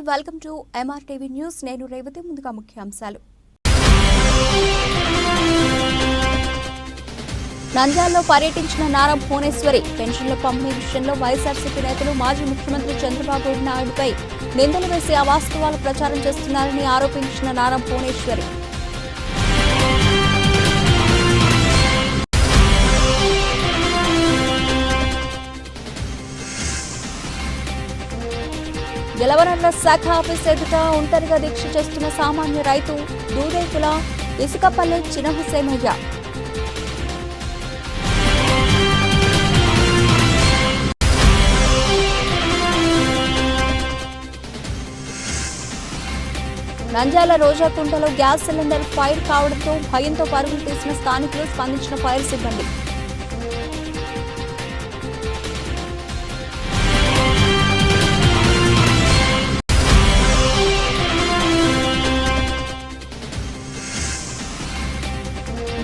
నమస్తే welcome to MR TV news నేను రేవతి ముందుగా ముఖ్యాంశాలు. నంద్యాలలో పర్యటించిన నారా భువనేశ్వరి పెన్షన్ల పంపిణీ విషయంలో వైఎస్ఆర్సీపీ నేతలు మాజీ ముఖ్యమంత్రి చంద్రబాబు నాయుడుపై నిందలు వేసి అవాస్తవాలు ప్రచారం చేస్తున్నారని ఆరోపించిన నారా భువనేశ్వరి. జలవనరుల శాఖ ఆఫీస్ ఎదుట ఒంటరిగా దీక్ష చేస్తున్న సామాన్య రైతు దూదేకుల ఇసుకపల్లె చిన్న నంద్యాల రోజా రోజాకుంటలో గ్యాస్ సిలిండర్ ఫైర్ కావడంతో భయంతో పరుగులు తీసిన స్థానికులు స్పందించిన ఫైర్ సిబ్బంది.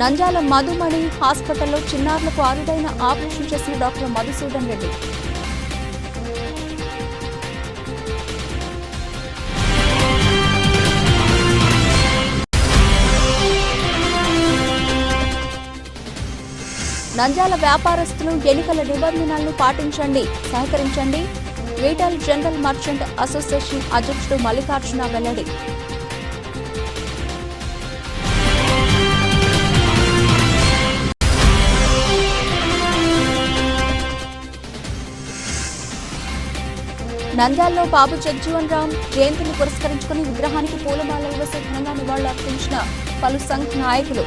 నంజాల మధుమణి హాస్పిటల్లో చిన్నారులకు అరుదైన ఆపరేషన్ చేసిన డాక్టర్ మధుసూదన్ రెడ్డి. నంజాల వ్యాపారస్తులు ఎన్నికల నిబంధనలను పాటించండి సహకరించండి. రీటైల్ జనరల్ మర్చెంట్ అసోసియేషన్ అధ్యక్షుడు మల్లికార్జున వెల్లడి. నంద్యాలలో బాబు జగ్జీవన్ రామ్ జయంతిని పురస్కరించుకుని విగ్రహానికి పూలమాలలు వేసి ఘనంగా నివాళులర్పించిన పలు సంఘ్ నాయకులు.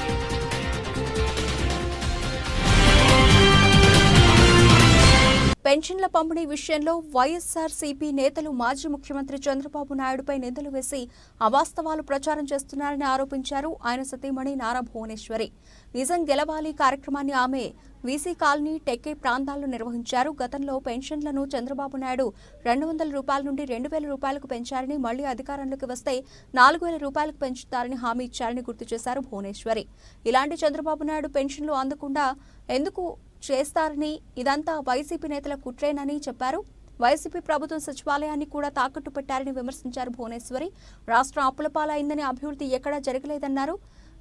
పెన్షన్ల పంపిణీ విషయంలో వైఎస్ఆర్సీపీ నేతలు మాజీ ముఖ్యమంత్రి చంద్రబాబు నాయుడుపై నిందలు వేసి అవాస్తవాలు ప్రచారం చేస్తున్నారని ఆరోపించారు ఆయన సతీమణి నారా భువనేశ్వరి. నిజం గెలవాలి కార్యక్రమాన్ని ఆమె. వీసీ కాలనీ టెక్కే ప్రాంతాల్లో నిర్వహించారు. గతంలో పెన్షన్లను చంద్రబాబు నాయుడు రెండు వందల రూపాయల నుండి రెండు వేల రూపాయలకు పెంచారని మళ్ళీ అధికారంలోకి వస్తే నాలుగు వేల రూపాయలకు పెంచుతారని హామీ ఇచ్చారని గుర్తు చేశారు భువనేశ్వరి. ఇలాంటి చంద్రబాబు నాయుడు పెన్షన్లు అందకుండా ఎందుకు చేస్తారని ఇదంతా వైసీపీ నేతల కుట్రేనని చెప్పారు. వైసీపీ ప్రభుత్వం సచివాలయాన్ని కూడా తాకట్టు పెట్టారని విమర్శించారు భువనేశ్వరి. రాష్ట్రం అప్పుల పాలైందని అభివృద్ధి ఎక్కడా జరగలేదన్నారు.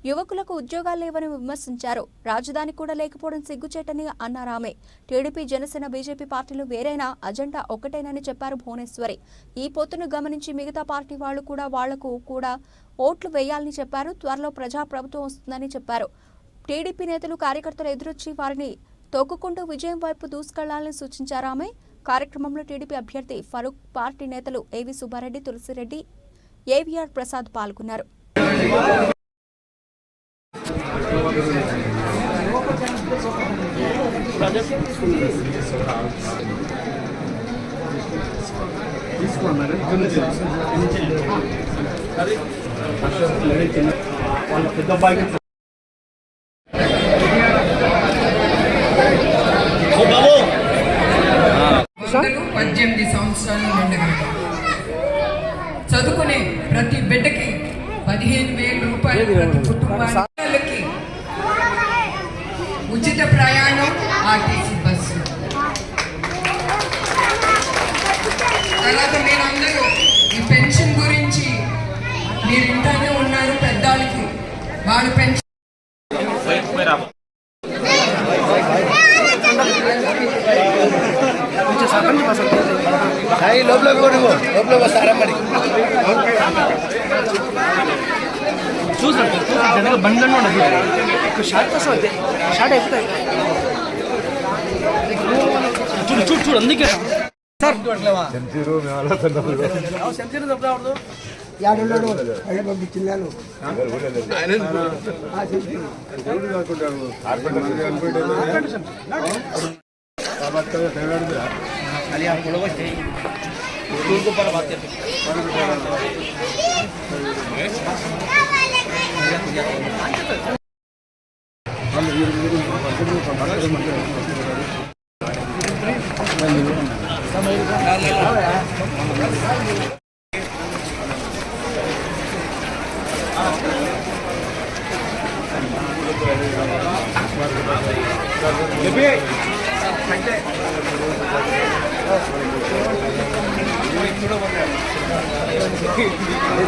యువకులకు ఉద్యోగాలు లేవని విమర్శించారు. రాజధాని కూడా లేకపోవడం సిగ్గుచేటని అన్నారు ఆమె. టీడీపీ జనసేన బీజేపీ పార్టీలు వేరైనా అజెండా ఒకటేనని చెప్పారు భువనేశ్వరి. ఈ పొత్తును గమనించి మిగతా పార్టీ వాళ్ళు కూడా వాళ్ళకు కూడా ఓట్లు వేయాలని చెప్పారు. త్వరలో ప్రజాప్రభుత్వం వస్తుందని చెప్పారు. టీడీపీ నేతలు కార్యకర్తలు ఎదురొచ్చి వారిని తొక్కుకుంటూ విజయం వైపు దూసుకెళ్ళాలని సూచించారు ఆమె. కార్యక్రమంలో టీడీపీ అభ్యర్థి ఫరూక్ పార్టీ నేతలు ఏవి సుబ్బారెడ్డి తులసిరెడ్డి ఏవీఆర్ ప్రసాద్ పాల్గొన్నారు. పెద్ద బాగా పద్దెనిమిది సంవత్సరాలు నిండగలరు చదువుకునే ప్రతి బిడ్డకి పదిహేను వేల రూపాయలు ప్రతి కుటుంబానికి ఉచిత ప్రయాణం ఆర్టీసీ బస్సు తర్వాత మీరందరూ ఈ పెన్షన్ గురించి మీరు ఇంటానే ఉన్నారు పెద్దవాళ్ళకి వాళ్ళు పెన్షన్ సాయి లోపల కూడా లోపల వస్తారా మరి చూసాను చూసాను ఉండదు షార్ట్ కోసం అయితే. షార్ట్ అయిపోతాయి. చూడు చూడు చూడు అందుకే సార్. సెంచరీ తప్పకూడదు యాడున్నాడు? అయ్య పంపించిన్నాను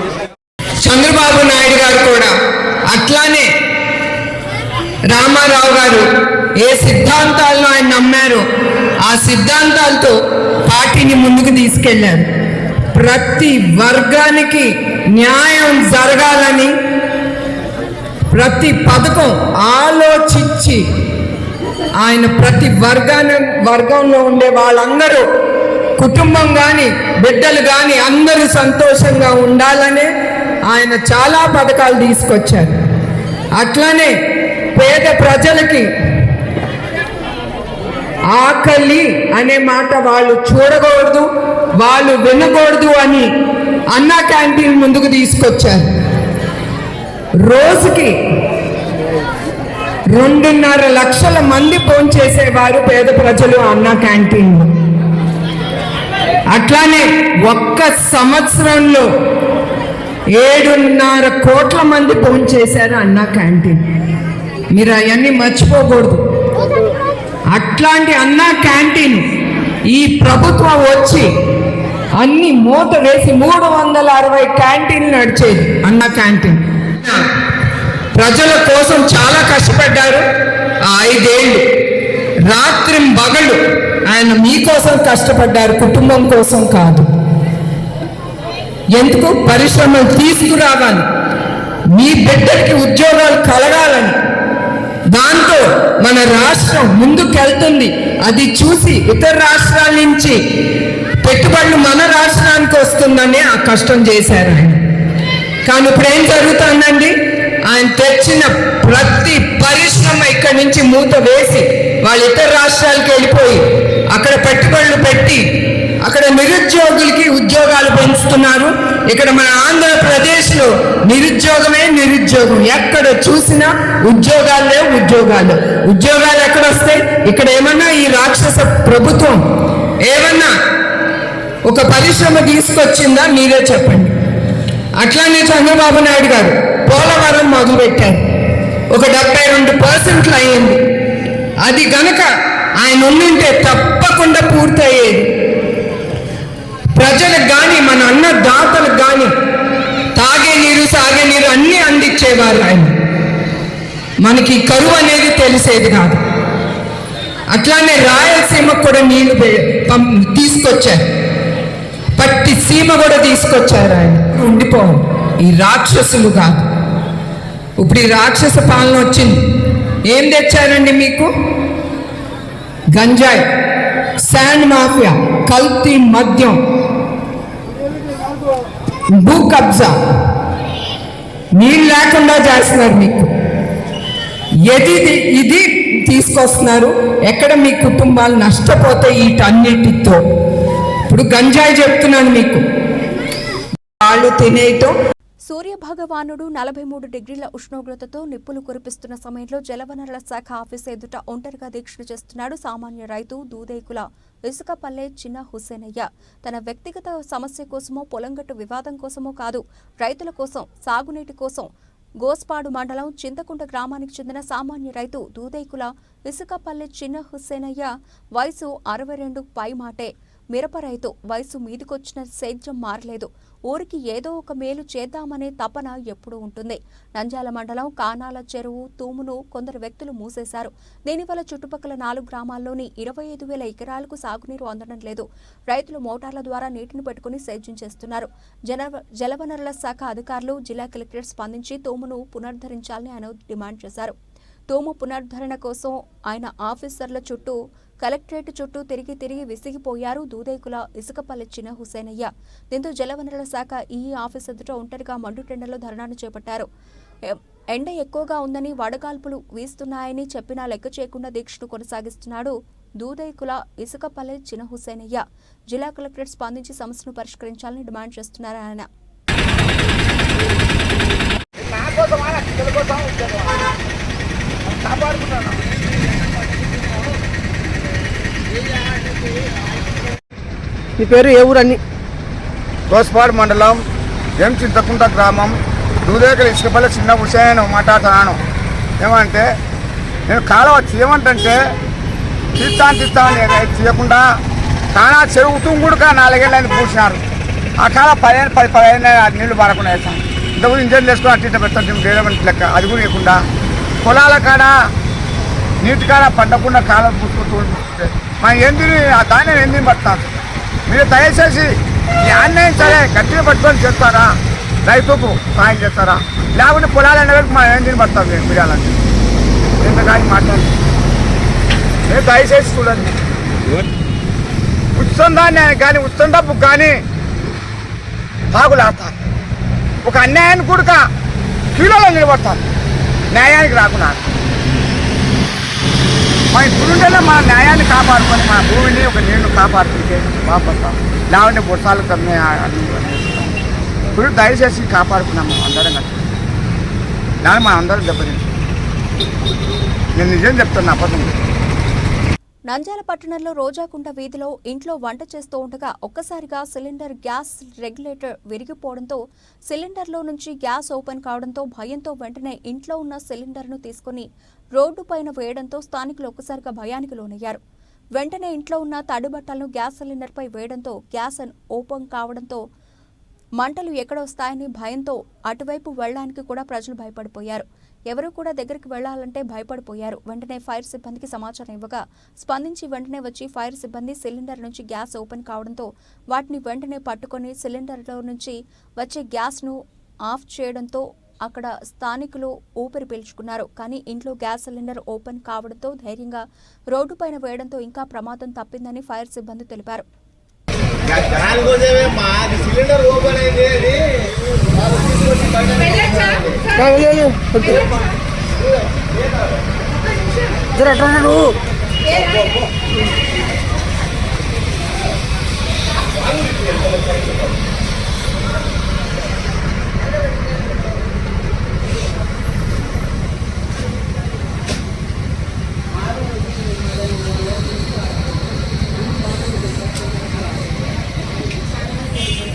కూడా చంద్రబాబు నాయుడు గారు కూడా అట్లానే రామారావు గారు ఏ సిద్ధాంతాలను ఆయన నమ్మారో ఆ సిద్ధాంతాలతో పార్టీని ముందుకు తీసుకెళ్ళారు. ప్రతి వర్గానికి న్యాయం జరగాలని ప్రతి పథకం ఆలోచించి ఆయన ప్రతి వర్గాన్ని వర్గంలో ఉండే వాళ్ళందరూ కుటుంబం కానీ బిడ్డలు కానీ అందరూ సంతోషంగా ఉండాలనే ఆయన చాలా పథకాలు తీసుకొచ్చారు. అట్లానే పేద ప్రజలకి ఆకలి అనే మాట వాళ్ళు చూడకూడదు వాళ్ళు వినకూడదు అని అన్నా క్యాంటీన్ ముందుకు తీసుకొచ్చారు. రోజుకి రెండున్నర లక్షల మంది చేసేవారు పేద ప్రజలు అన్న క్యాంటీన్ అట్లానే ఒక్క సంవత్సరంలో ఏడున్నర కోట్ల మంది ఫోన్ చేశారు అన్న క్యాంటీన్. మీరు అవన్నీ మర్చిపోకూడదు. అట్లాంటి అన్న క్యాంటీన్ ఈ ప్రభుత్వం వచ్చి అన్ని మూత వేసి మూడు వందల అరవై క్యాంటీన్లు నడిచేది అన్న క్యాంటీన్. ప్రజల కోసం చాలా కష్టపడ్డారు. ఆ ఐదేళ్ళు రాత్రి పగలు ఆయన మీకోసం కష్టపడ్డారు కుటుంబం కోసం కాదు. ఎందుకు? పరిశ్రమలు తీసుకురావాలి. మీ బిడ్డకి ఉద్యోగాలు కలగాలని. దాంతో మన రాష్ట్రం ముందుకెళ్తుంది. అది చూసి ఇతర రాష్ట్రాల నుంచి పెట్టుబడులు మన రాష్ట్రానికి వస్తుందని ఆ కష్టం చేశారు ఆయన. కానీ ఇప్పుడు ఏం జరుగుతుందండి? ఆయన తెచ్చిన ప్రతి పరిశ్రమ ఇక్కడి నుంచి మూత వేసి వాళ్ళు ఇతర రాష్ట్రాలకు వెళ్ళిపోయి అక్కడ పెట్టుబడులు పెట్టి అక్కడ నిరుద్యోగులకి ఉద్యోగాలు పెంచుతున్నారు. ఇక్కడ మన ఆంధ్రప్రదేశ్లో నిరుద్యోగమే నిరుద్యోగం. ఎక్కడ చూసినా ఉద్యోగాలే ఉద్యోగాలు ఉద్యోగాలు ఎక్కడ వస్తాయి? ఇక్కడ ఏమన్నా ఈ రాక్షస ప్రభుత్వం ఏమన్నా ఒక పరిశ్రమ తీసుకొచ్చిందా? మీరే చెప్పండి. అట్లానే చంద్రబాబు నాయుడు గారు పోలవరం మొదలుపెట్టారు. ఒక డెబ్బై రెండు పర్సెంట్లు అయ్యింది. అది గనక ఆయన ఉండింటే తప్పకుండా పూర్తయ్యేది. ప్రజలకు కానీ మన అన్నదాతలకు కానీ తాగే నీరు సాగే నీరు అన్నీ అందించేవారు ఆయన. మనకి కరువు అనేది తెలిసేది కాదు. అట్లానే రాయలసీమకు కూడా నీళ్ళు తీసుకొచ్చారు. పట్టి సీమ కూడా తీసుకొచ్చారు ఆయన. ఉండిపోవు ఈ రాక్షసులు కాదు. ఇప్పుడు ఈ రాక్షస పాలన వచ్చింది. ఏం తెచ్చారండి మీకు? గంజాయి శాండ్ మాఫియా కల్తీ మద్యం. భూ కబ్జా. నీళ్ళు లేకుండా చేస్తున్నారు మీకు. ఎది ఇది తీసుకొస్తున్నారు. ఎక్కడ మీ కుటుంబాలు నష్టపోతే వీటన్నిటితో. ఇప్పుడు గంజాయి చెప్తున్నాను మీకు. వాళ్ళు తినేయటం. సూర్య భగవానుడు నలభై మూడు డిగ్రీల ఉష్ణోగ్రతతో నిప్పులు కురిపిస్తున్న సమయంలో జలవనరుల శాఖ ఆఫీస్ ఎదుట ఒంటరిగా దీక్షలు చేస్తున్నాడు సామాన్య రైతు దూదేకుల ఇసుకపల్లె చిన్న హుసేనయ్య తన వ్యక్తిగత సమస్య కోసమో పొలంగట్టు వివాదం కోసమో కాదు రైతుల కోసం సాగునీటి కోసం. గోస్పాడు మండలం చింతకుంట గ్రామానికి చెందిన సామాన్య రైతు దూదేకుల ఇసుకపల్లె చిన్న హుస్సేనయ్య వయసు అరవై రెండు పై మాటే. మిరప రైతు వయసు మీదికొచ్చిన సేద్యం మారలేదు. ఊరికి ఏదో ఒక మేలు చేద్దామనే తపన ఎప్పుడూ ఉంటుంది. నంజాల మండలం కానాల చెరువు తూమును కొందరు వ్యక్తులు మూసేశారు. దీనివల్ల చుట్టుపక్కల నాలుగు గ్రామాల్లోని ఇరవై ఐదు వేల ఎకరాలకు సాగునీరు అందడం లేదు. రైతులు మోటార్ల ద్వారా నీటిని పెట్టుకుని సేద్యం చేస్తున్నారు. జలవనరుల శాఖ అధికారులు జిల్లా కలెక్టర్ స్పందించి తూమును పునరుద్ధరించాలని ఆయన డిమాండ్ చేశారు. తూము పునరుద్ధరణ కోసం ఆయన ఆఫీసర్ల చుట్టూ కలెక్టరేట్ చుట్టూ తిరిగి తిరిగి విసిగిపోయారు దూదేకుల ఇసుకపల్లి చిన్న హుసేనయ్య. దీంతో జలవనరుల శాఖ ఈ ఆఫీస్ ఎదుట ఒంటరిగా మండుటెండలో ధర్నాను చేపట్టారు. ఎండ ఎక్కువగా ఉందని వడగాల్పులు వీస్తున్నాయని చెప్పినా లెక్క చేయకుండా దీక్షను కొనసాగిస్తున్నాడు దూదైకుల ఇసుకపల్లె చిన్న హుసేనయ్య. జిల్లా కలెక్టరేట్ స్పందించి సమస్యను పరిష్కరించాలని డిమాండ్ చేస్తున్నారు ఆయన. మీ పేరు ఏ ఊరు అన్ని మండలం ఎం చింతకుంట గ్రామం. దూదేకల ఇసుకపల్లి చిన్న విషయం మాట్లాడుతున్నాను. ఏమంటే నేను కాలువ చేయమంటే తీస్తాను తీస్తాను నేను తీయకుండా కానా చెరువు తుంగుడుగా నాలుగేళ్ళని పూసినారు ఆ కాలం పదిహేను పది పదిహేను నీళ్ళు పారకుండా వేస్తాను ఇంతకుముందు ఇంజన్ చేసుకుని అట్ట ఇట్లా పెడతాం డెవలప్మెంట్ లెక్క అది కూడా ఇవ్వకుండా పొలాల కాడ నీటి కాడ పండకుండా కాలం పూసుకుంటూ మన ఎందుని ఆ ధాన్యం ఎందుకు పడతాను మీరు దయచేసి ఈ అన్యాయం సరే గట్టిగా పట్టుకొని చేస్తారా రైతుకు సాయం చేస్తారా? లేకుంటే పొలాలు ఎండగలికి మనం ఏం తిని పడతాం మీరు మీరాలంటే మాట్లాడి? మీరు దయచేసి చూడండి. ఉచితం ధాన్యానికి కానీ ఉచితం డబ్బుకు కానీ తాగులాడతారు. ఒక అన్యాయాన్ని కూడా కిలోలో నిలబడతారు. న్యాయానికి రాకుండా. మా ఇప్పుడుంటేనే మా న్యాయాన్ని కాపాడుకొని మా భూమిని ఒక నీళ్ళు కాపాడుతుంటే బాగుపడతాం లేవంటే బుర్సాలు తమ్మే ఇప్పుడు దయచేసి కాపాడుకున్నాము అందరం కలిసి. దాన్ని మనం అందరం దెబ్బతింటాం. నేను నిజం చెప్తున్నా అబద్ధం చెప్పను. నంద్యాల పట్టణంలో రోజాకుంట వీధిలో ఇంట్లో వంట చేస్తూ ఉండగా ఒక్కసారిగా సిలిండర్ గ్యాస్ రెగ్యులేటర్ విరిగిపోవడంతో సిలిండర్లో నుంచి గ్యాస్ ఓపెన్ కావడంతో భయంతో వెంటనే ఇంట్లో ఉన్న సిలిండర్ను తీసుకుని రోడ్డు పైన వేయడంతో స్థానికులు ఒక్కసారిగా భయానికి లోనయ్యారు. వెంటనే ఇంట్లో ఉన్న తడి బట్టలను గ్యాస్ సిలిండర్పై వేయడంతో గ్యాస్ ఓపెన్ కావడంతో మంటలు ఎక్కడ వస్తాయని భయంతో అటువైపు వెళ్ళడానికి కూడా ప్రజలు భయపడిపోయారు. ఎవరూ కూడా దగ్గరికి వెళ్ళాలంటే భయపడిపోయారు. వెంటనే ఫైర్ సిబ్బందికి సమాచారం ఇవ్వగా స్పందించి వెంటనే వచ్చి ఫైర్ సిబ్బంది సిలిండర్ నుంచి గ్యాస్ ఓపెన్ కావడంతో వాటిని వెంటనే పట్టుకొని సిలిండర్లో నుంచి వచ్చే గ్యాస్ను ఆఫ్ చేయడంతో అక్కడ స్థానికులు ఊపిరి పీల్చుకున్నారు. కానీ ఇంట్లో గ్యాస్ సిలిండర్ ఓపెన్ కావడంతో ధైర్యంగా రోడ్డుపైన వేయడంతో ఇంకా ప్రమాదం తప్పిందని ఫైర్ సిబ్బంది తెలిపారు. నాలుగోదేమో అది సిలిండర్ ఓపెన్ అయింది. అది వాళ్ళు తీసుకొచ్చి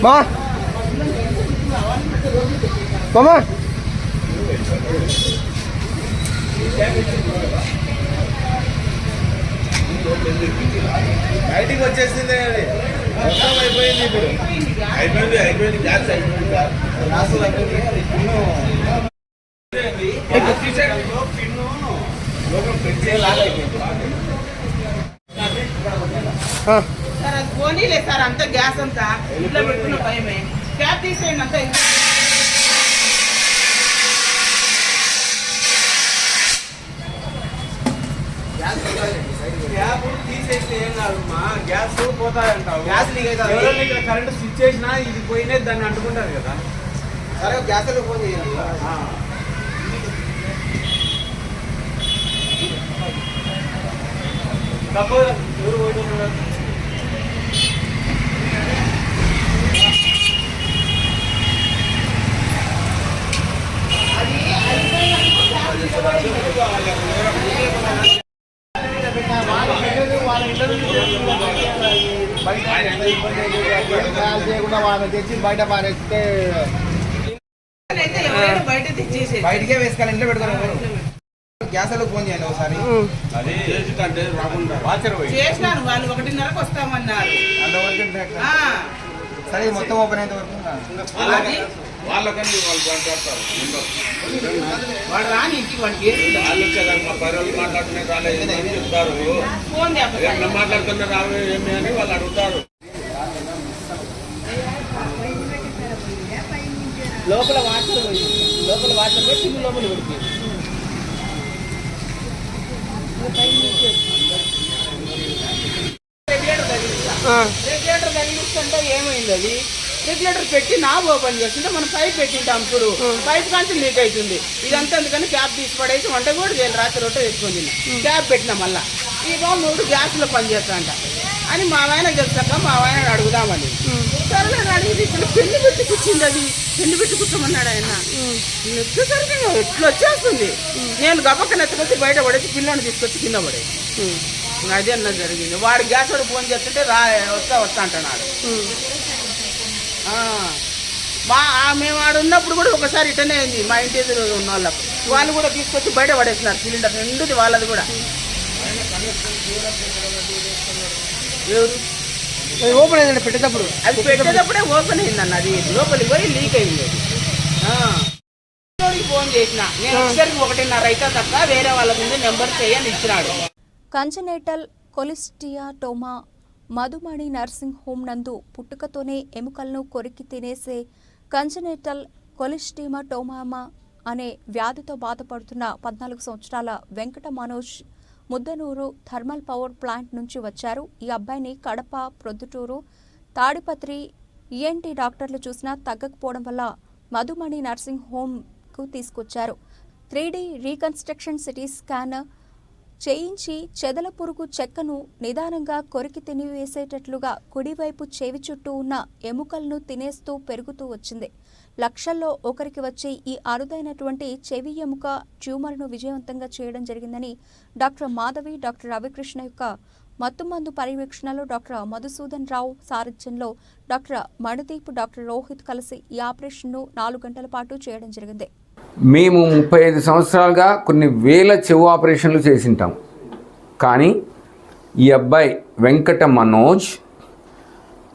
మా మామా బయటికి వచ్చేసింది అది. మొత్తం అయిపోయింది ఇప్పుడు. అయిపోయింది అయిపోయింది. గ్యాస్ అయిపోయింది గ్యాస్ అయిపోయింది. అది పిన్ను లోపల ఫ్రిడ్జ్ లాగా అయిపోయింది సార్ అది పోనీలే సార్ అంత గ్యాస్ అంతా ఇంట్లో పెట్టుకున్న భయమే. క్యాప్ తీసేయండి అంతా గ్యాప్ తీసేస్తే ఏం కాదు మా గ్యాస్ పోతాయంటావు. Gas leak. ఎవరైనా ఇక్కడ కరెంట్ స్విచ్ చేసినా ఇది పోయినే దాన్ని అంటుకుంటారు కదా. సరే గ్యాస్ ఫోన్ చేయాలి. తప్పదు ఎవరు పోతున్నారు చేయకుండా వాళ్ళు తెచ్చి బయట పారేస్తే అయితే ఎవరైనా బయట తెచ్చేసేది బయటికే వేసుకోవాలి ఇంట్లో పెడతాను గ్యాస్ ఫోన్ చేయండి ఒకసారి చేసినాను వాళ్ళు ఒకటిన్నరకు వస్తామన్నారు. సరే మొత్తం ఓపెన్ అయ్యేంత వరకు వాళ్ళకని వాళ్ళు పంపేస్తారు వాడు రాని ఇంటికి వాడికి వాళ్ళు మా వాళ్ళు మాట్లాడుతున్నా రాలేదు అని చెప్తారు. ఫోన్ చేస్తారు ఏమన్నా మాట్లాడుతున్నా రావు ఏమి అని వాళ్ళు అడుగుతారు. లోపల వాటర్ పోయి లోపల వాటర్ పోయి కింద లోపల పెడితే రెగ్యులేటర్ తగిలిస్తా. రెగ్యులేటర్ తగిలిస్తుంటే ఏమైంది అది? రెగ్యులేటర్ పెట్టి నాబ్ ఓపెన్ చేస్తుంటే మనం పైప్ పెట్టింటాం ఇప్పుడు పైప్ కాంచి లీక్ అవుతుంది. ఇదంతా అందుకని క్యాప్ తీసి పడేసి వంట కూడా చేయాలి. రాత్రి రొట్టె తెచ్చుకొని తిన్నా. క్యాప్ పెట్టినా మళ్ళా. ఈ బాబు మూడు గ్యాస్లో పనిచేస్తా అంట అని మా ఆయన చెప్తాక మా ఆయన అడుగుదామని. సరే అడిగింది. ఇక్కడ పెళ్ళి పెట్టి కూర్చుంది అది. పెళ్ళి పెట్టి కూర్చోమన్నాడు ఆయన. వచ్చేసరికి ఎట్లా వచ్చేస్తుంది? నేను గబక్కన ఎత్తుకొచ్చి బయట పడేసి పిల్లని తీసుకొచ్చి కింద పడేది అదే అన్న జరిగింది. వాడు గ్యాస్ వాడు ఫోన్ చేస్తుంటే రా వస్తా వస్తా అంటున్నాడు. మా ఆ మేము ఆడ ఉన్నప్పుడు కూడా ఒకసారి ఇటనే అయింది మా ఇంటి ఎదురు ఉన్న వాళ్ళకు. వాళ్ళు కూడా తీసుకొచ్చి బయట పడేసినారు సిలిండర్ నిండుది వాళ్ళది కూడా. ఎవరు? ఓపెన్ అయిందండి పెట్టేటప్పుడు. అది పెట్టేటప్పుడే ఓపెన్ అయిందన్న అది లోపలికి పోయి లీక్ అయింది అది. ఫోన్ చేసిన నేను ఒకటిన్నర అయితే తప్ప వేరే వాళ్ళ ముందు నెంబర్ చేయని ఇచ్చినాడు. Congenital cholesteatoma Madhumani nursing home నందు పుట్టుకతోనే ఎముకలను కొరికి తినేసే కంజనేటల్ కొలిస్టిమాటోమామా అనే వ్యాధితో బాధపడుతున్న పద్నాలుగు సంవత్సరాల Venkata Manoj Muddanur thermal power plant నుంచి వచ్చారు. ఈ అబ్బాయిని కడప ప్రొద్దుటూరు తాడిపత్రి ఈఎన్టీ డాక్టర్లు చూసినా తగ్గకపోవడం వల్ల మధుమణి నర్సింగ్ హోమ్కు తీసుకొచ్చారు. త్రీ రీకన్స్ట్రక్షన్ సిటీ స్కానర్ చేయించి చెదల పురుగు చెక్కను నిదానంగా కొరికి తినివేసేటట్లుగా కుడివైపు చెవి చుట్టూ ఉన్న ఎముకలను తినేస్తూ పెరుగుతూ వచ్చింది. లక్షల్లో ఒకరికి వచ్చే ఈ అరుదైనటువంటి చెవి ఎముక ట్యూమర్ను విజయవంతంగా చేయడం జరిగిందని డాక్టర్ మాధవి డాక్టర్ రవికృష్ణ యొక్క మత్తుమందు పర్యవేక్షణలో డాక్టర్ మధుసూదన్ రావు సారథ్యంలో డాక్టర్ మణిదీప్ డాక్టర్ రోహిత్ కలిసి ఈ ఆపరేషన్ను నాలుగు గంటల పాటు చేయడం జరిగింది. మేము ముప్పై ఐదు సంవత్సరాలుగా కొన్ని వేల చెవు ఆపరేషన్లు చేసింటాం. కానీ ఈ అబ్బాయి Venkata Manoj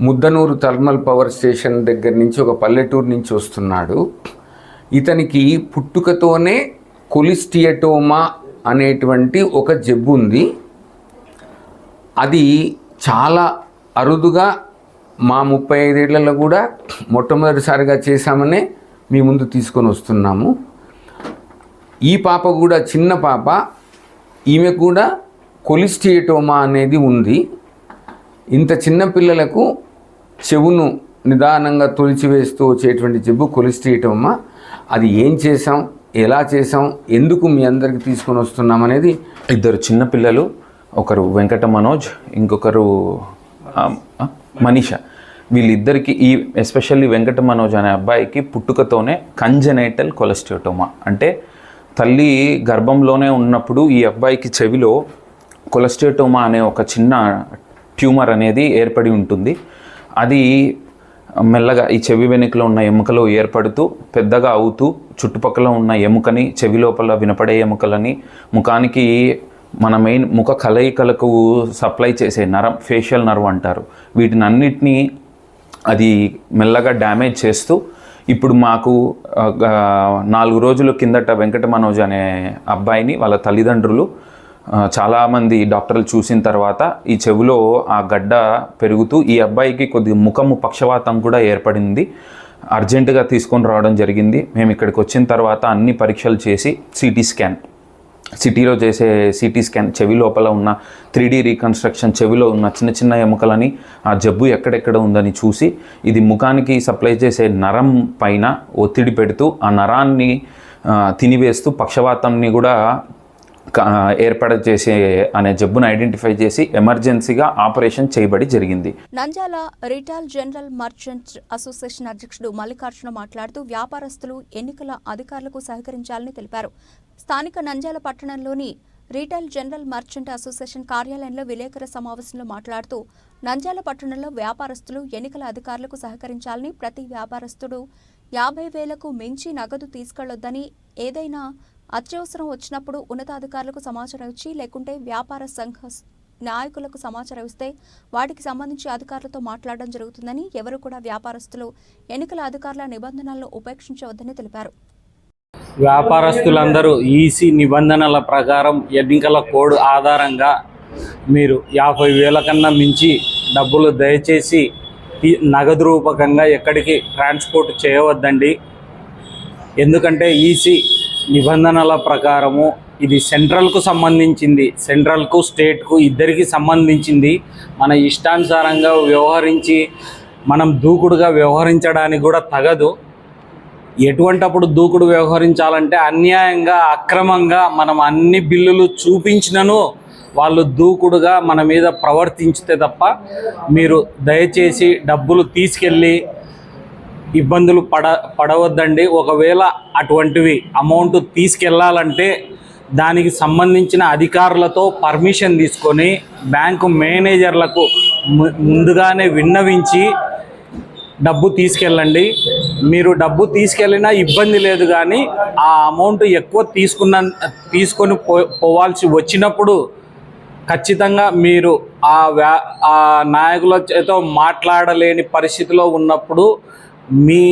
Muddanur thermal power station దగ్గర నుంచి ఒక పల్లెటూరు నుంచి వస్తున్నాడు. ఇతనికి పుట్టుకతోనే కొలిస్టియటోమా అనేటువంటి ఒక జబ్బు ఉంది. అది చాలా అరుదుగా మా ముప్పై ఐదేళ్ళలో కూడా మొట్టమొదటిసారిగా చేశామనే మీ ముందు తీసుకొని వస్తున్నాము. ఈ పాప కూడా చిన్న పాప. ఈమె కూడా కొలిస్టియటోమా అనేది ఉంది. ఇంత చిన్న పిల్లలకు చెవును నిదానంగా తొలిచివేస్తూ వచ్చేటువంటి జబ్బు కొలిస్టియటోమా. అది ఏం చేసాం ఎలా చేసాం ఎందుకు మీ అందరికి తీసుకొని వస్తున్నాం అనేది ఇద్దరు చిన్నపిల్లలు ఒకరు వెంకట మనోజ్ ఇంకొకరు మనీష. వీళ్ళిద్దరికి ఈ ఎస్పెషల్లీ వెంకట మనోజ్ అనే అబ్బాయికి పుట్టుకతోనే కంజనైటల్ కొలెస్టియోటోమా. అంటే తల్లి గర్భంలోనే ఉన్నప్పుడు ఈ అబ్బాయికి చెవిలో కొలస్టేటోమా అనే ఒక చిన్న ట్యూమర్ అనేది ఏర్పడి ఉంటుంది. అది మెల్లగా ఈ చెవి వెనుకలో ఉన్న ఎముకలో ఏర్పడుతూ పెద్దగా అవుతూ చుట్టుపక్కల ఉన్న ఎముకని చెవి లోపల వినపడే ఎముకలని ముఖానికి మన మెయిన్ ముఖ కలయికలకు సప్లై చేసే నరం ఫేషియల్ నర్వ్ అంటారు. వీటిని అన్నిటినీ అది మెల్లగా డ్యామేజ్ చేస్తూ ఇప్పుడు మాకు నాలుగు రోజుల కిందట వెంకట మనోజ్ అనే అబ్బాయిని వాళ్ళ తల్లిదండ్రులు చాలామంది డాక్టర్లు చూసిన తర్వాత ఈ చెవిలో ఆ గడ్డ పెరుగుతూ ఈ అబ్బాయికి కొద్ది ముఖము పక్షవాతం కూడా ఏర్పడింది. అర్జెంటుగా తీసుకొని రావడం జరిగింది. మేము ఇక్కడికి వచ్చిన తర్వాత అన్ని పరీక్షలు చేసి సిటీ స్కాన్. సిటీలో చేసే సిటీ స్కాన్ చెవి లోపల ఉన్న త్రీ రీకన్స్ట్రక్షన్ చెవిలో ఉన్న చిన్న చిన్న ఎముకలని ఆ జబ్బు ఎక్కడెక్కడ ఉందని చూసి ఇది ముఖానికి సప్లై చేసే నరం పైన ఒత్తిడి పెడుతూ ఆ నరాన్ని తినివేస్తూ పక్షవాతంని కూడా ఏర్పడ చేసే అనే జబ్బును ఐడెంటిఫై చేసి ఎమర్జెన్సీగా ఆపరేషన్ చేయబడి జరిగింది. Nanjala retail general merchant association అధ్యక్షుడు మల్లికార్జున మాట్లాడుతూ వ్యాపారస్తులు ఎన్నికల అధికారులకు సహకరించాలని తెలిపారు. స్థానిక నంజాల పట్టణంలోని రీటైల్ జనరల్ మర్చెంట్ అసోసియేషన్ కార్యాలయంలో విలేకరుల సమావేశంలో మాట్లాడుతూ నంజాల పట్టణంలో వ్యాపారస్తులు ఎన్నికల అధికారులకు సహకరించాలని ప్రతి వ్యాపారస్తుడు యాభై వేలకు మించి నగదు తీసుకెళ్ళొద్దని ఏదైనా అత్యవసరం వచ్చినప్పుడు ఉన్నతాధికారులకు సమాచారం ఇచ్చి లేకుంటే వ్యాపార సంఘ నాయకులకు సమాచారం ఇస్తే వాటికి సంబంధించి అధికారులతో మాట్లాడడం జరుగుతుందని ఎవరు కూడా వ్యాపారస్తులు ఎన్నికల అధికారుల నిబంధనలను ఉపేక్షించవద్దని తెలిపారు. వ్యాపారస్తులందరూ ఈసీ నిబంధనల ప్రకారం ఎన్నికల కోడ్ ఆధారంగా మీరు యాభై వేల కన్నా మించి డబ్బులు దయచేసి ఈ నగదు రూపకంగా ఎక్కడికి ట్రాన్స్పోర్ట్ చేయవద్దండి. ఎందుకంటే ఈసీ నిబంధనల ప్రకారము ఇది సెంట్రల్కు సంబంధించింది. సెంట్రల్కు స్టేట్కు ఇద్దరికి సంబంధించింది. మన ఇష్టానుసారంగా వ్యవహరించి మనం దూకుడుగా వ్యవహరించడానికి కూడా తగదు. ఎటువంటప్పుడు దూకుడు వ్యవహరించాలంటే అన్యాయంగా అక్రమంగా మనం అన్ని బిల్లులు చూపించినను వాళ్ళు దూకుడుగా మన మీద ప్రవర్తించితే తప్ప మీరు దయచేసి డబ్బులు తీసుకెళ్ళి ఇబ్బందులు పడ పడవద్దండి. ఒకవేళ అటువంటివి అమౌంట్ తీసుకెళ్ళాలంటే దానికి సంబంధించిన అధికారులతో పర్మిషన్ తీసుకొని బ్యాంకు మేనేజర్లకు ము- ముందుగానే విన్నవించి డబ్బు తీసుకెళ్ళండి. మీరు డబ్బు తీసుకెళ్ళినా ఇబ్బంది లేదు కానీ ఆ అమౌంట్ ఎక్కువ తీసుకున్న తీసుకొని పో పోవాల్సి వచ్చినప్పుడు ఖచ్చితంగా మీరు ఆ వ్యా ఆ నాయకుల చేత మాట్లాడలేని పరిస్థితిలో ఉన్నప్పుడు మీ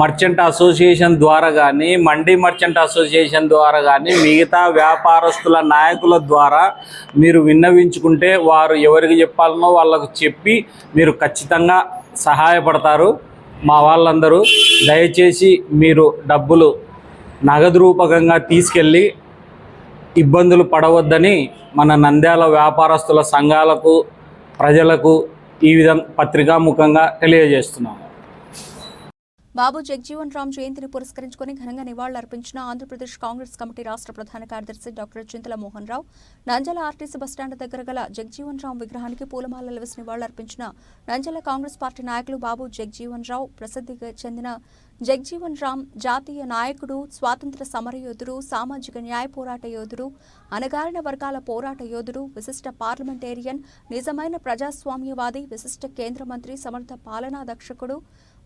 మర్చెంట్ అసోసియేషన్ ద్వారా కానీ మండీ మర్చెంట్ అసోసియేషన్ ద్వారా కానీ మిగతా వ్యాపారస్తుల నాయకుల ద్వారా మీరు విన్నవించుకుంటే వారు ఎవరికి చెప్పాలనో వాళ్ళకు చెప్పి మీరు ఖచ్చితంగా సహాయపడతారు. మా వాళ్ళందరూ దయచేసి మీరు డబ్బులు నగదు రూపకంగా తీసుకెళ్ళి ఇబ్బందులు పడవద్దని మన నంద్యాల వ్యాపారస్తుల సంఘాలకు ప్రజలకు ఈ విధంగా పత్రికాముఖంగా తెలియజేస్తున్నాం. బాబు జగ్జీవన్ రామ్ జయంతిని పురస్కరించుకుని ఘనంగా నివాళులర్పించిన ఆంధ్రప్రదేశ్ కాంగ్రెస్ కమిటీ రాష్ట్ర ప్రధాన కార్యదర్శి డాక్టర్ చింతల మోహన్ రావు నంజల ఆర్టీసీ బస్టాండ్ దగ్గర గల జగ్జీవన్ రామ్ విగ్రహానికి పూలమాలలు వేసి నివాళులర్పించిన నంజల కాంగ్రెస్ పార్టీ నాయకులు బాబు జగ్జీవన్ రావు ప్రసిద్ధి చెందిన జగ్జీవన్ రామ్ జాతీయ నాయకుడు స్వాతంత్ర సమరయోధుడు సామాజిక న్యాయ పోరాట యోధుడు అణగారిన వర్గాల పోరాట యోధుడు విశిష్ట పార్లమెంటేరియన్ నిజమైన ప్రజాస్వామ్యవాది విశిష్ట కేంద్ర మంత్రి సమర్థ పాలనా దక్షకుడు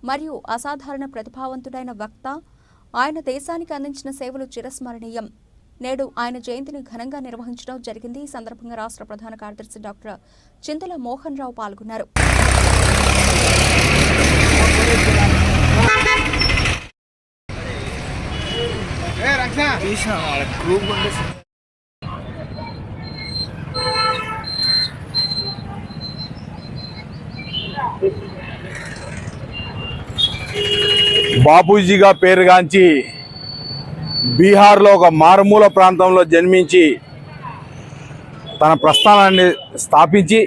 మరియు అసాధారణ ప్రతిభావంతుడైన వక్త. ఆయన దేశానికి అందించిన సేవలు చిరస్మరణీయం. నేడు ఆయన జయంతిని ఘనంగా నిర్వహించడం జరిగింది. ఈ సందర్భంగా రాష్ట్ర ప్రధాన కార్యదర్శి డాక్టర్ చింతల మోహన్ రావు పాల్గొన్నారు. బాపూజీగా పేరుగాంచి బీహార్లో ఒక మారుమూల ప్రాంతంలో జన్మించి తన ప్రస్థానాన్ని స్థాపించి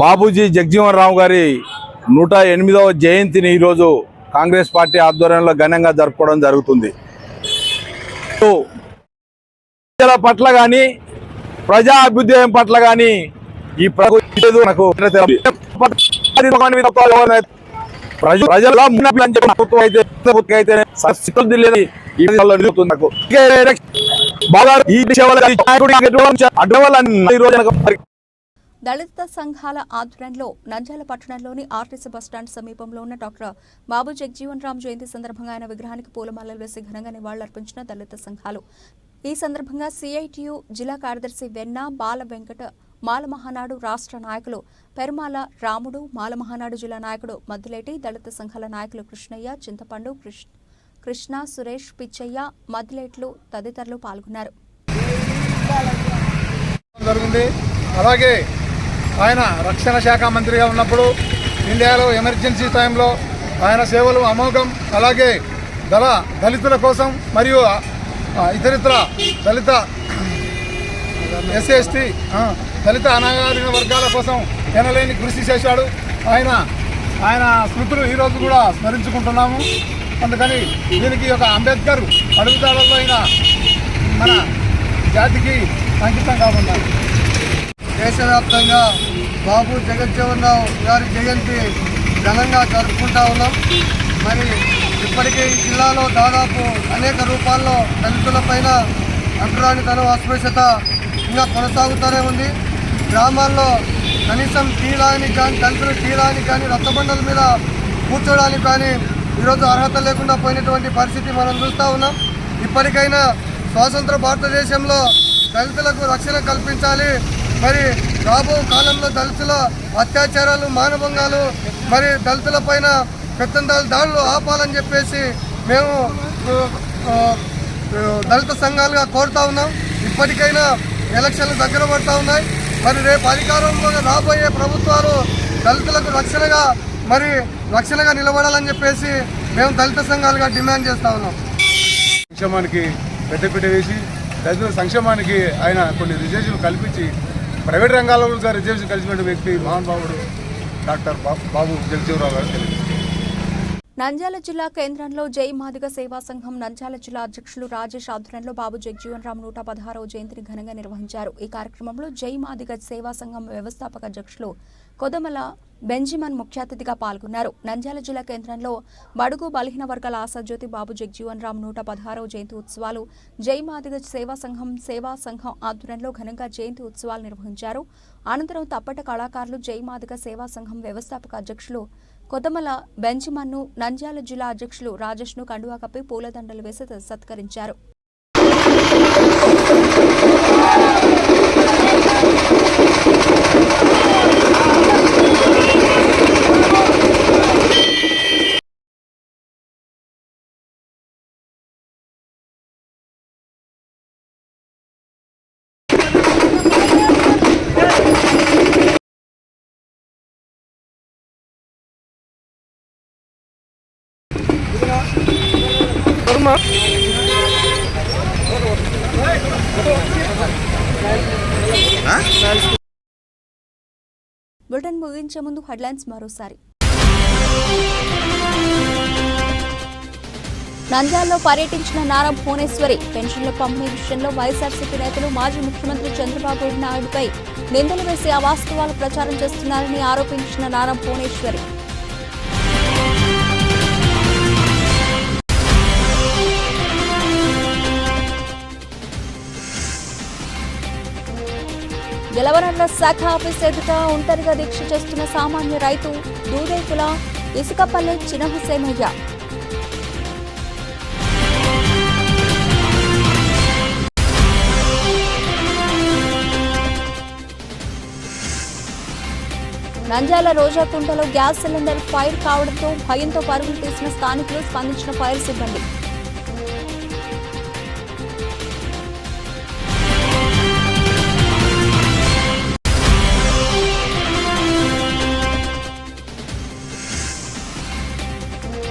బాబూజీ జగజీవన్ రావు గారి నూట ఎనిమిదవ జయంతిని ఈరోజు కాంగ్రెస్ పార్టీ ఆధ్వర్యంలో ఘనంగా జరుపుకోవడం జరుగుతుంది. ప్రజల పట్ల కానీ ప్రజా అభ్యుదయం పట్ల కానీ ఈ ప్రభుత్వం నాకు ప్రజ- ప్రజల మున్నపి అని చెప్పి ప్రభుత్వం అయితే ప్రభుత్వం అయితే నాకు. బాగా ఈ దళిత సంఘాల ఆధ్వర్యంలో నంద్యాల పట్టణంలోని ఆర్టీసీ బస్టాండ్ సమీపంలో ఉన్న డాక్టర్ బాబు జగ్జీవన్ రామ్ జయంతి సందర్భంగా ఆయన విగ్రహానికి పూలమాలలు వేసి ఘనంగా నివాళులర్పించిన దళిత సంఘాలు ఈ సందర్భంగా సిఐటియు జిల్లా కార్యదర్శి వెన్న బాల వెంకట మాలమహానాడు రాష్ట్ర నాయకులు పెరుమాల రాముడు మాలమహానాడు జిల్లా నాయకుడు మద్దులేటి దళిత సంఘాల నాయకులు కృష్ణయ్య చింతపండు కృష్ణ కృష్ణ సురేష్ పిచ్చయ్య మద్దులేట్లు తదితరులు పాల్గొన్నారు. జరిగింది. అలాగే ఆయన రక్షణ శాఖ మంత్రిగా ఉన్నప్పుడు ఇండియాలో ఎమర్జెన్సీ టైంలో ఆయన సేవలు అమోఘం. అలాగే దళ దళితుల కోసం మరియు ఇతరితర దళిత ఎస్సీ ఎస్టీ దళిత అనాగారిన వర్గాల కోసం ఎనలేని కృషి చేశాడు. ఆయన ఆయన స్మృతులు ఈరోజు కూడా స్మరించుకుంటున్నాము. అందుకని దీనికి ఒక అంబేద్కర్ అడుగుదారుల్లో అయిన మన జాతికి అంకితం కాకుండా. దేశవ్యాప్తంగా బాబు జగజ్జీవన్ రావు గారి జయంతి ఘనంగా జరుపుకుంటా ఉన్నాం. మరి ఇప్పటికే ఈ జిల్లాలో దాదాపు అనేక రూపాల్లో దళితులపైన అంటరానితనం అస్పృశ్యత ఇంకా కొనసాగుతూనే ఉంది. గ్రామాల్లో కనీసం తీయడానికి కానీ దళితులు తీయడానికి కానీ రక్తబండల మీద కూర్చోడానికి కానీ ఈరోజు అర్హత లేకుండా పోయినటువంటి పరిస్థితి మనం చూస్తూ ఉన్నాం. ఇప్పటికైనా స్వాతంత్ర భారతదేశంలో దళితులకు రక్షణ కల్పించాలి. మరి రాబో కాలంలో దళితుల అత్యాచారాలు మానభంగాలు మరి దళితుల పైన పెత్తందాలు దాడులు ఆపాలని చెప్పేసి మేము దళిత సంఘాలుగా కోరుతా ఉన్నాం. ఇప్పటికైనా ఎలక్షన్లు దగ్గర పడతా ఉన్నాయి. మరి రేపు అధికారంలో రాబోయే ప్రభుత్వాలు దళితులకు రక్షణగా మరి రక్షణగా నిలబడాలని చెప్పేసి మేము దళిత సంఘాలుగా డిమాండ్ చేస్తా ఉన్నాం. సంక్షేమానికి పెద్దపీట వేసి దళితుల సంక్షేమానికి ఆయన కొన్ని రిజర్వేషన్లు కల్పించి ప్రైవేట్ రంగాలలో కూడా రిజర్వేషన్ కల్పించిన వ్యక్తి మహానుభావుడు డాక్టర్ బాబు జగజీవరావు గారు తెలియదు నంద్యాల జిల్లా కేంద్రంలో జై మాదిగ సేవా సంఘం నంద్యాల జిల్లా అధ్యక్షులు రాజేష్ ఆధ్వర్యంలో బాబు జగ్జీవన్ రామ్ నూట పదహారవ జయంతిని ఘనంగా నిర్వహించారు. ఈ కార్యక్రమంలో జై మాదిగ సేవా సంఘం వ్యవస్థాపక అధ్యక్షులు కొదమల బెంజిమన్ ముఖ్య అతిథిగా పాల్గొన్నారు. నంద్యాల జిల్లా కేంద్రంలో బడుగు బలహీన వర్గాల ఆశాజ్యోతి బాబు జగ్జీవన్ రామ్ నూట పదహారవ జయంతి ఉత్సవాలు జై మాదిగ సేవా సంఘం సేవా సంఘం ఆధ్వర్యంలో ఘనంగా జయంతి ఉత్సవాలు నిర్వహించారు. అనంతరం తప్పట కళాకారులు జై మాదిగ సేవా సంఘం వ్యవస్థాపక అధ్యక్షులు కొదమల బెంచిమన్ను నంద్యాల జిల్లా అధ్యక్షులు రాజేష్ను కండువా కప్పి పూలదండలు వేసి సత్కరించారు. అన్న బులెటిన్ ముగించే ముందు హెడ్లైన్స్ మరోసారి. నంద్యాలలో పర్యటించిన నారా భువనేశ్వరి పెన్షన్ల పంపిణీ విషయంలో వైఎస్ఆర్సీపీ నేతలు మాజీ ముఖ్యమంత్రి చంద్రబాబు నాయుడుపై నిందలు వేసి అవాస్తవాలు ప్రచారం చేస్తున్నారని ఆరోపించిన నారా భువనేశ్వరి. జలవనరుల శాఖ ఆఫీస్ ఎదుట ఒంటరిగా దీక్ష చేస్తున్న సామాన్య రైతు దూదేకుల ఇసుకపల్లె చిన్న హుసేనయ్య రోజా రోజాకుంటలో గ్యాస్ సిలిండర్ ఫైర్ కావడంతో భయంతో పరుగులు తీసిన స్థానికులు స్పందించిన ఫైర్ సిబ్బంది.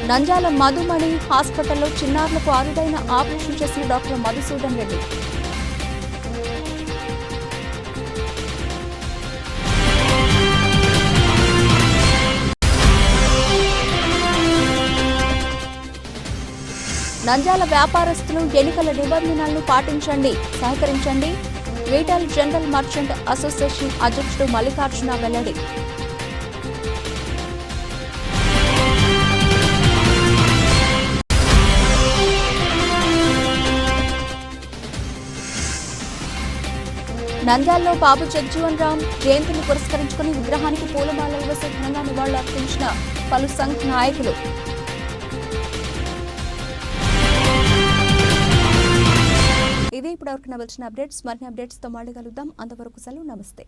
నంద్యాల మధుమణి హాస్పిటల్లో చిన్నారులకు అరుదైన ఆపరేషన్ చేసిన డాక్టర్ మధుసూదన్ రెడ్డి. నంద్యాల వ్యాపారస్తులు ఎన్నికల నిబంధనలను పాటించండి సహకరించండి. రీటైల్ జనరల్ మర్చెంట్ అసోసియేషన్ అధ్యక్షుడు మల్లికార్జున వెల్లడి. నంద్యాలలో బాబు జగ్జీవన్ రామ్ జయంతిని పురస్కరించుకుని విగ్రహానికి పూలమాలలు వేసి ఘనంగా నివాళులర్పించిన పలు సంఘ్ నాయకులు. ఇదే ఇప్పటివరకు నవలసిన అప్డేట్స్. మరిన్ని అప్డేట్స్తో మళ్ళీ కలుద్దాం. అంతవరకు సెలవు. నమస్తే.